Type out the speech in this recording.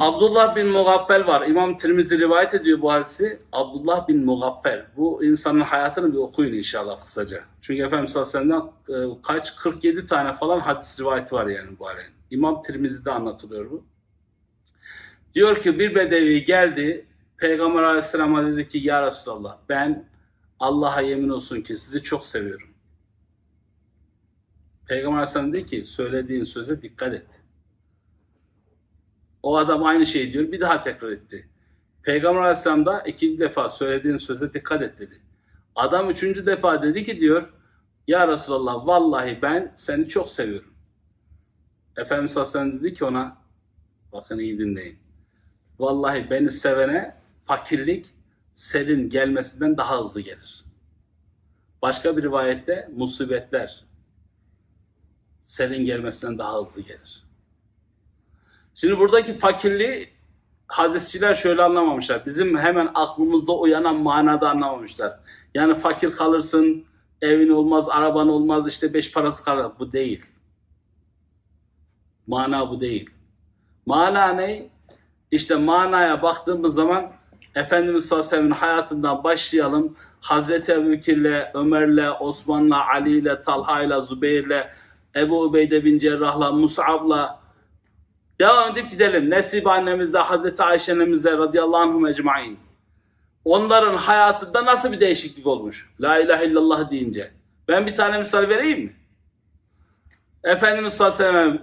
Abdullah bin Mugaffel var. İmam Tirmizi rivayet ediyor bu hadisi. Abdullah bin Mugaffel. Bu insanın hayatını bir okuyun inşallah kısaca. Çünkü Efendimiz sallallahu e, kaç 47 tane falan hadis rivayeti var yani bu alemin. İmam Tirmizi'de anlatılıyor bu. Diyor ki bir bedevi geldi. Peygamber aleyhisselama dedi ki ya Resulallah ben Allah'a yemin olsun ki sizi çok seviyorum. Peygamber aleyhisselam dedi ki söylediğin söze dikkat et. O adam aynı şeyi diyor. Bir daha tekrar etti. Peygamber Aleyhisselam da ikinci defa söylediğin söze dikkat et dedi. Adam üçüncü defa dedi ki diyor Ya Resulallah vallahi ben seni çok seviyorum. Efendimiz Aleyhisselam dedi ki ona bakın iyi dinleyin. Vallahi beni sevene fakirlik senin gelmesinden daha hızlı gelir. Başka bir rivayette musibetler senin gelmesinden daha hızlı gelir. Şimdi buradaki fakirliği hadisçiler şöyle anlamamışlar. Bizim hemen aklımızda uyanan manada anlamamışlar. Yani fakir kalırsın, evin olmaz, araban olmaz, işte beş parası kalır. Bu değil. Mana bu değil. Mana ne? İşte manaya baktığımız zaman Efendimiz sallallahu aleyhi ve hayatından başlayalım. Hazreti Ebubekir'le, Ömer'le, Osman'la, Ali'yle, Talha'yla, Zübeyir'le, Ebu Ubeyde bin Cerrah'la, Mus'ab'la, Devam edip gidelim. Nesibe annemizle, Hazreti Ayşe annemizle radıyallahu anhum ecmain. Onların hayatında nasıl bir değişiklik olmuş? La ilahe illallah deyince. Ben bir tane misal vereyim mi? Efendimiz sallallahu aleyhi ve sellem